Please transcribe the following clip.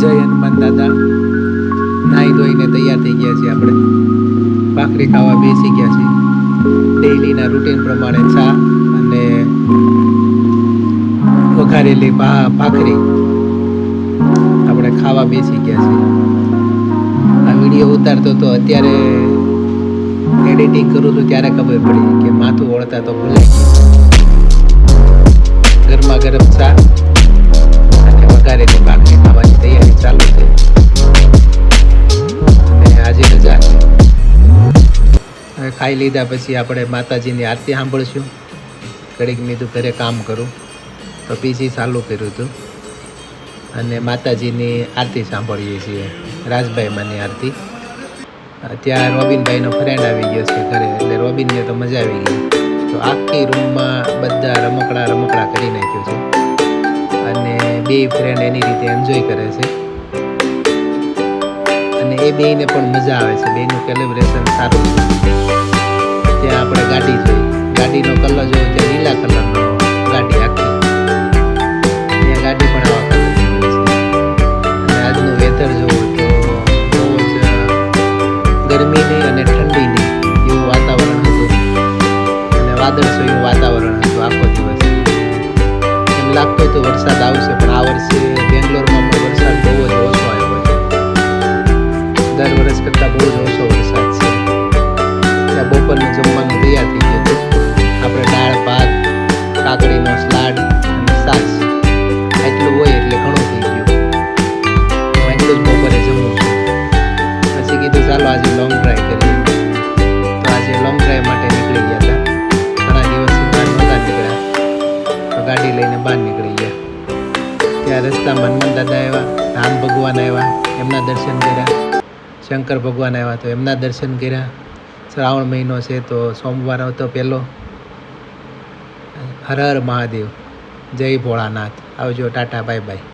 જય હનુમાન દાદા. નાહી ધોઈને તૈયાર થઈ ગયા છીએ આપણે. ભાખરી ખાવા બેસી ગયા છીએ. ડેઈલીના રૂટીન પ્રમાણે ચા અને વઘારેલી ભાખરી આપણે ખાવા બેસી ગયા છીએ. આ વીડિયો ઉતારતો તો અત્યારે એડિટિંગ કરું છું ત્યારે ખબર પડી કે માથું ઓળતા તો ભૂલાઈ ગયું. ખાઈ લીધા પછી આપણે માતાજીની આરતી સાંભળશું. ઘડીક મીધું ઘરે કામ કરું. તો પીસી ચાલુ કર્યું હતું. અને માતાજીની આરતી સાંભળીએ છીએ. રાજભાઈ માની આરતી. ત્યાં રોબિનભાઈનો ફ્રેન્ડ આવી ગયો છે ઘરે, એટલે રોબિનને તો મજા આવી ગઈ. તો આખી રૂમમાં બધા રમકડા રમકડા કરી નાખ્યું છે. અને બે ફ્રેન્ડ એની રીતે એન્જોય કરે છે. અને એ બેયને પણ મજા આવે છે. બેનું કેલિબ્રેશન સારું છે. આપણે ગાડી જોઈ. ગાડીનો કલર જોયો ત્યાં લીલા કલરનો. ગાડી આખી. ત્યાં ગાડી પણ આવા કલર અને આજનું વેધર જોવું તો બહુ જ ગરમીની અને ઠંડીની એવું વાતાવરણ હતું. અને વાદળછાયું વાતાવરણ હતું આખો દિવસ. એમ લાગતું હતું વરસાદ આવશે, પણ આ વર્ષે બેંગ્લોરમાં પણ વરસાદ બહુ જ ઓછો આવ્યો છે. દર વર્ષ કરતાં બહુ જ ઓછો વરસાદ છે. ત્યાં બપોરનું જમવાનું કાકડીનો સલાડ અને છાશ એટલું હોય એટલે ઘણું થઈ ગયું. હું એટલું જ બપોરે જમું છું. પછી કીધું ચાલો આજે લોંગ ડ્રાઈવ કરીએ. તો આજે લોંગ ડ્રાઈવ માટે નીકળી ગયા હતા. ઘણા દિવસથી બહાર નહોતા નીકળ્યા. તો ગાડી લઈને બહાર નીકળી ગયા. ત્યાં રસ્તામાં હનુમાન દાદા આવ્યા, રામ ભગવાન આવ્યા, એમના દર્શન કર્યા. શંકર ભગવાન આવ્યા તો એમના દર્શન કર્યા. શ્રાવણ મહિનો છે તો સોમવાર હતો પહેલો. હર હર મહાદેવ. જય ભોળાનાથ. આવજો ટાટા બાય બાય.